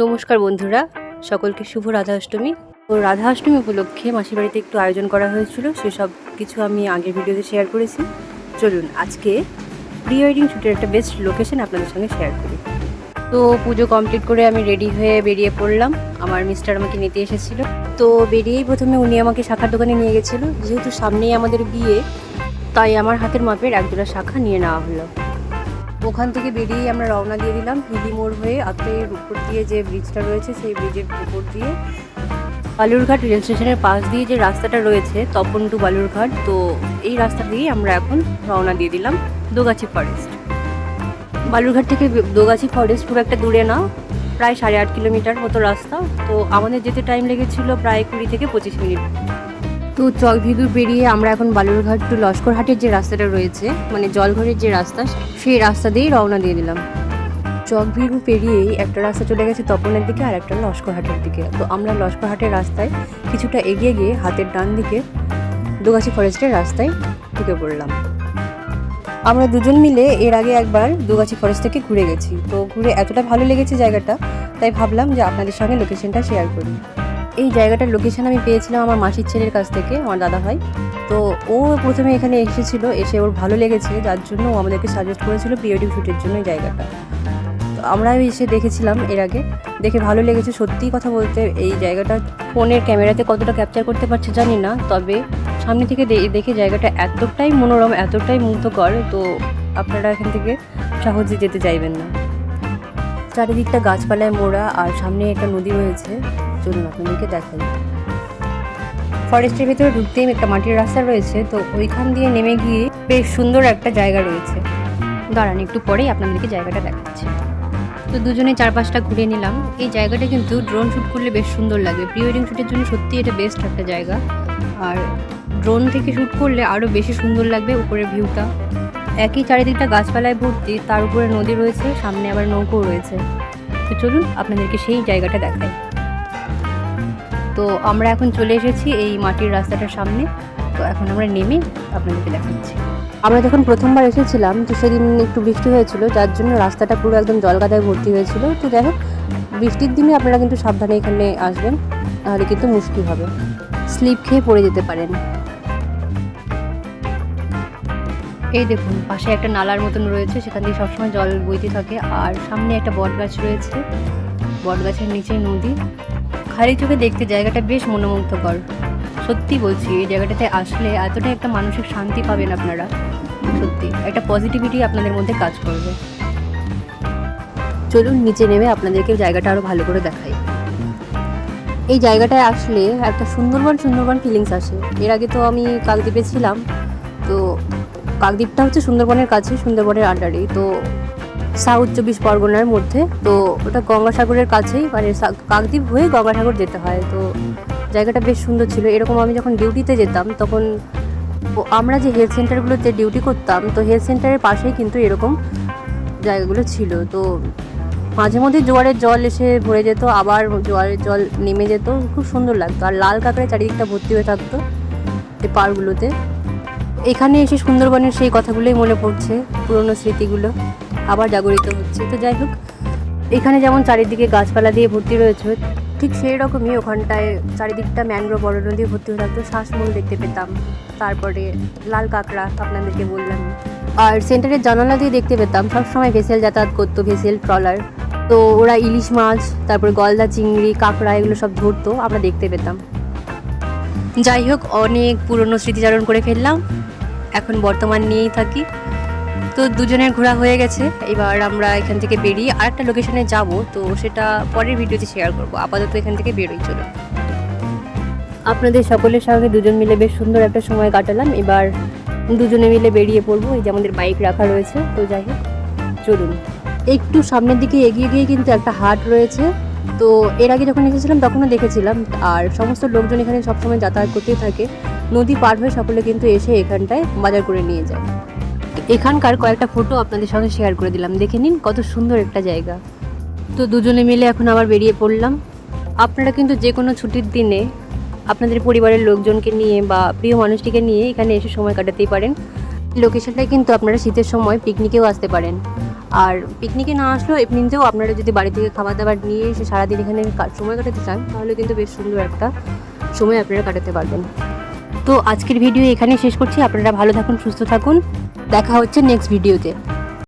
নমস্কার বন্ধুরা, সকলকে শুভ রাধা অষ্টমী তো রাধা অষ্টমী উপলক্ষে মাসির বাড়িতে একটু আয়োজন করা হয়েছিল, সেসব কিছু আমি আগের ভিডিওতে শেয়ার করেছি। চলুন, আজকে প্রি ওয়েডিং শ্যুটের একটা বেস্ট লোকেশন আপনাদের সঙ্গে শেয়ার করি। তো পুজো কমপ্লিট করে আমি রেডি হয়ে বেরিয়ে পড়লাম। আমার মিস্টার আমাকে নিতে এসেছিল। তো বেরিয়েই প্রথমে উনি আমাকে শাখার দোকানে নিয়ে গেছিল। যেহেতু সামনেই আমাদের বিয়ে, তাই আমার হাতের মাপের এক দুটা শাখা নিয়ে নেওয়া হলো। ওখান থেকে বেরিয়েই আমরা রওনা দিয়ে দিলাম হিলি মোড় হয়ে আত্মের উপর দিয়ে যে ব্রিজটা রয়েছে, সেই ব্রিজের উপর দিয়ে। বালুরঘাট রেল স্টেশনের পাশ দিয়ে যে রাস্তাটা রয়েছে তপন টু বালুরঘাট, তো এই রাস্তা দিয়েই আমরা এখন রওনা দিয়ে দিলাম দোগাছি ফরেস্ট বালুরঘাট থেকে দোগাছি ফরেস্ট খুব একটা দূরে না, প্রায় সাড়ে আট কিলোমিটার মতো রাস্তা, তো আমাদের যেতে টাইম লেগেছিল প্রায় কুড়ি থেকে পঁচিশ মিনিট। তো চক ভিদুর পেরিয়ে আমরা এখন বালুরঘাট টু লস্করহাটের যে রাস্তাটা রয়েছে মানে জলঘরের যে রাস্তা, সেই রাস্তা দিয়েই রওনা দিয়ে দিলাম। চক ভিড়ু পেরিয়েই একটা রাস্তা চলে গেছে তপনের দিকে আর একটা লস্করহাটের দিকে। তো আমরা লস্করহাটের রাস্তায় কিছুটা এগিয়ে গিয়ে হাতের ডান দিকে দোগাছি ফরেস্টের রাস্তায় ঢুকে পড়লাম। আমরা দুজন মিলে এর আগে একবার দুগাছি ফরেস্ট থেকে ঘুরে গেছি। তো ঘুরে এতটা ভালো লেগেছে জায়গাটা, তাই ভাবলাম যে আপনাদের সঙ্গে লোকেশনটা শেয়ার করি। এই জায়গাটার লোকেশান আমি পেয়েছিলাম আমার মাসির ছেলের কাছ থেকে, আমার দাদা ভাই তো ও প্রথমে এখানে এসেছিল, এসে ওর ভালো লেগেছে, যার জন্য ও আমাদেরকে সাজেস্ট করেছিল প্রি ওয়েডিং শ্যুটের জন্য এই জায়গাটা। তো আমরা এসে দেখেছিলাম এর আগে, দেখে ভালো লেগেছে। সত্যিই কথা বলতে, এই জায়গাটা ফোনের ক্যামেরাতে কতটা ক্যাপচার করতে পারছে জানি না, তবে সামনে থেকে দেখে জায়গাটা এতটাই মনোরম, এতটাই মুগ্ধকর, তো আপনারা এখান থেকে সহজে যেতে চাইবেন না। চারিদিকটা গাছপালায় মোড়া আর সামনে একটা নদী রয়েছে। চলুন আপনাদেরকে দেখাই। ফরেস্টের ভেতরে ঢুকতেই একটা মাটির রাস্তা রয়েছে, তো ওইখান দিয়ে নেমে গিয়ে বেশ সুন্দর একটা জায়গা রয়েছে। দাঁড়ান, একটু পরেই আপনাদেরকে জায়গাটা দেখাচ্ছি। তো দুজনে চারপাশটা ঘুরে নিলাম। এই জায়গাটা কিন্তু ড্রোন শ্যুট করলে বেশ সুন্দর লাগবে প্রি ওয়েডিং শ্যুটের জন্য সত্যি এটা বেস্ট একটা জায়গা। আর ড্রোন থেকে শ্যুট করলে আরও বেশি সুন্দর লাগবে উপরের ভিউটা একই চারিদিকটা গাছপালায় ভর্তি, তার উপরে নদী রয়েছে, সামনে আবার নৌকো রয়েছে। তো চলুন আপনাদেরকে সেই জায়গাটা দেখাই। তো আমরা এখন চলে এসেছি এই মাটির রাস্তাটার সামনে। তো এখন আমরা নেমে আপনাদেরকে দেখাচ্ছি। আমরা যখন প্রথমবার এসেছিলাম, তো সেদিন একটু বৃষ্টি হয়েছিল, যার জন্য রাস্তাটা পুরো একদম জলকাদায় ভর্তি হয়েছিল। তো যাই হোক, বৃষ্টির দিনে আপনারা কিন্তু সাবধানে এখানে আসবেন, তাহলে কিন্তু মুশকিল হবে। স্লিপ খেয়ে পড়ে যেতে পারেন। এই দেখুন, পাশে একটা নালার মতন রয়েছে, সেখান দিয়ে সবসময় জল বইতে থাকে। আর সামনে একটা বট গাছ রয়েছে বট গাছের নিচে নদী। খালি চোখে দেখতে জায়গাটা বেশ মনোমুগ্ধকর। সত্যি বলছি, এই জায়গাটাতে আসলে এতটাই একটা মানসিক শান্তি পাবেন আপনারা। সত্যি, একটা পজিটিভিটি আপনাদের মধ্যে কাজ করবে। চলুন নিচে নেমে আপনাদেরকে জায়গাটা আরও ভালো করে দেখাই। এই জায়গাটায় আসলে একটা সুন্দরবন সুন্দরবন ফিলিংস আসে। এর আগে তো আমি কাকদ্বীপে ছিলাম, তো কাকদ্বীপটা হচ্ছে সুন্দরবনের কাছে, সুন্দরবনের আন্ডারেই তো সাউথ চব্বিশ পরগনার মধ্যে। তো ওটা গঙ্গাসাগরের কাছেই মানে কাকদ্বীপ হয়ে গঙ্গাসাগর যেতে হয়। তো জায়গাটা বেশ সুন্দর ছিল। এরকম আমি যখন ডিউটিতে যেতাম, তখন আমরা যে হেলথ সেন্টারগুলোতে ডিউটি করতাম, তো হেলথ সেন্টারের পাশেই কিন্তু এরকম জায়গাগুলো ছিল। তো মাঝে মধ্যে জোয়ারের জল এসে ভরে যেত, আবার জোয়ারের জল নেমে যেত। খুব সুন্দর লাগতো। আর লাল কাঁকড়ায় চারিদিকটা ভর্তি হয়ে থাকতো এই পাড়গুলোতে। এখানে এসে সুন্দরবনের সেই কথাগুলোই মনে পড়ছে, পুরনো স্মৃতিগুলো আবার জাগরিত হচ্ছে। তো যাই হোক, এখানে যেমন চারিদিকে গাছপালা দিয়ে ভর্তি রয়েছে, ঠিক সেই রকমই ওখানটায় চারিদিকটা ম্যানগ্রোভ অরণ্য দিয়ে ভর্তি হয়ে থাকতো। শ্বাসমূল দেখতে পেতাম, তারপরে লাল কাঁকড়া আপনাদেরকে বললাম। আর সেন্টারের জানালা দিয়ে দেখতে পেতাম, সবসময় ভেসেল যাতায়াত করতো, ভেসেল, ট্রলার। তো ওরা ইলিশ মাছ, তারপরে গলদা চিংড়ি, কাঁকড়া এগুলো সব ধরতো, আমরা দেখতে পেতাম। যাই হোক, অনেক পুরনো স্মৃতিচারণ করে ফেললাম। এখন বর্তমান নিয়েই থাকি। তো দুজনের ঘোরা হয়ে গেছে। এবার আমরা এখান থেকে বেরিয়ে আর একটা লোকেশনে যাব। তো সেটা পরের ভিডিওতে শেয়ার করব। আপাতত এখান থেকে বেরোই চলো আপনাদের সকলের সঙ্গে দুজন মিলে বেশ সুন্দর একটা সময় কাটালাম। এবার দুজনে মিলে বেরিয়ে পড়ব। এই যে আমাদের বাইক রাখা রয়েছে। তো যাই হোক, চলুন। একটু সামনের দিকে এগিয়ে গিয়ে কিন্তু একটা হাট রয়েছে। তো এর আগে যখন এসেছিলাম, তখনও দেখেছিলাম। আর সমস্ত লোকজন এখানে সবসময় যাতায়াত করতেই থাকে। নদী পার হয়ে সকলে কিন্তু এসে এখানটায় বাজার করে নিয়ে যায়। এখানকার কয়েকটা ফটো আপনাদের সঙ্গে শেয়ার করে দিলাম। দেখে নিন কত সুন্দর একটা জায়গা। তো দুজনে মিলে এখন আবার বেরিয়ে পড়লাম। আপনারা কিন্তু যে কোনো ছুটির দিনে আপনাদের পরিবারের লোকজনকে নিয়ে বা প্রিয় মানুষটিকে নিয়ে এখানে এসে সময় কাটাতেই পারেন। লোকেশনটায় কিন্তু আপনারা শীতের সময় পিকনিকেও আসতে পারেন। আর পিকনিকে না আসলেও এমনিতেও আপনারা যদি বাড়ি থেকে খাবার দাবার নিয়ে এসে সারাদিন এখানে সময় কাটাতে চান, তাহলে কিন্তু বেশ সুন্দর একটা সময় আপনারা কাটাতে পারবেন। তো আজকের ভিডিও এখানে শেষ করছি। আপনারা ভালো থাকুন, সুস্থ থাকুন। দেখা হচ্ছে নেক্সট ভিডিওতে